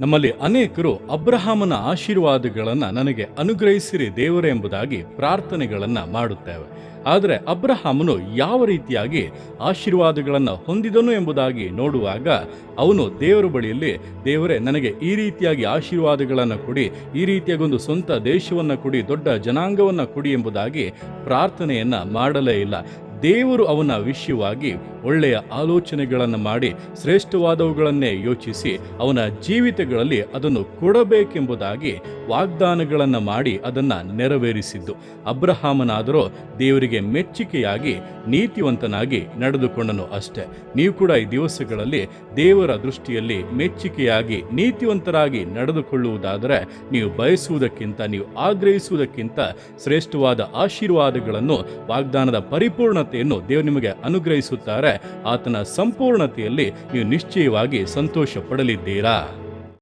ನಮ್ಮಲ್ಲಿ ಅನೇಕರು ಅಬ್ರಹಾಮನ ಆಶೀರ್ವಾದಗಳನ್ನು ನನಗೆ ಅನುಗ್ರಹಿಸಿರಿ ದೇವರೇ ಎಂಬುದಾಗಿ ಪ್ರಾರ್ಥನೆಗಳನ್ನು ಮಾಡುತ್ತೇವೆ. ಆದರೆ ಅಬ್ರಹಾಮನು ಯಾವ ರೀತಿಯಾಗಿ ಆಶೀರ್ವಾದಗಳನ್ನು ಹೊಂದಿದನು ಎಂಬುದಾಗಿ ನೋಡುವಾಗ ಅವನು ದೇವರ ಬಳಿಯಲ್ಲಿ, ದೇವರೇ, ನನಗೆ ಈ ರೀತಿಯಾಗಿ ಆಶೀರ್ವಾದಗಳನ್ನು ಕೊಡಿ, ಈ ರೀತಿಯಾಗಿ ಒಂದು ಸ್ವಂತ ದೇಶವನ್ನು ಕೊಡಿ, ದೊಡ್ಡ ಜನಾಂಗವನ್ನು ಕೊಡಿ ಎಂಬುದಾಗಿ ಪ್ರಾರ್ಥನೆಯನ್ನು ಮಾಡಲೇ ಇಲ್ಲ. ದೇವರು ಅವನ ವಿಷಯವಾಗಿ ಒಳ್ಳೆಯ ಆಲೋಚನೆಗಳನ್ನು ಮಾಡಿ ಶ್ರೇಷ್ಠವಾದವುಗಳನ್ನೇ ಯೋಚಿಸಿ ಅವನ ಜೀವಿತಗಳಲ್ಲಿ ಅದನ್ನು ಕೊಡಬೇಕೆಂಬುದಾಗಿ ವಾಗ್ದಾನಗಳನ್ನು ಮಾಡಿ ಅದನ್ನು ನೆರವೇರಿಸಿದ್ದು. ಅಬ್ರಹಾಮನಾದರೂ ದೇವರಿಗೆ ಮೆಚ್ಚುಗೆಯಾಗಿ ನೀತಿವಂತನಾಗಿ ನಡೆದುಕೊಂಡನು ಅಷ್ಟೇ. ನೀವು ಕೂಡ ಈ ದಿವಸಗಳಲ್ಲಿ ದೇವರ ದೃಷ್ಟಿಯಲ್ಲಿ ಮೆಚ್ಚುಗೆಯಾಗಿ ನೀತಿವಂತರಾಗಿ ನಡೆದುಕೊಳ್ಳುವುದಾದರೆ ನೀವು ಬಯಸುವುದಕ್ಕಿಂತ, ನೀವು ಆಗ್ರಹಿಸುವುದಕ್ಕಿಂತ ಶ್ರೇಷ್ಠವಾದ ಆಶೀರ್ವಾದಗಳನ್ನು ವಾಗ್ದಾನದ ಪರಿಪೂರ್ಣತೆಯನ್ನು ದೇವರು ನಿಮಗೆ ಅನುಗ್ರಹಿಸುತ್ತಾರೆ. ಆತನ ಸಂಪೂರ್ಣತೆಯಲ್ಲಿ ನೀವು ನಿಶ್ಚಯವಾಗಿ ಸಂತೋಷ ಪಡಲಿದ್ದೀರಾ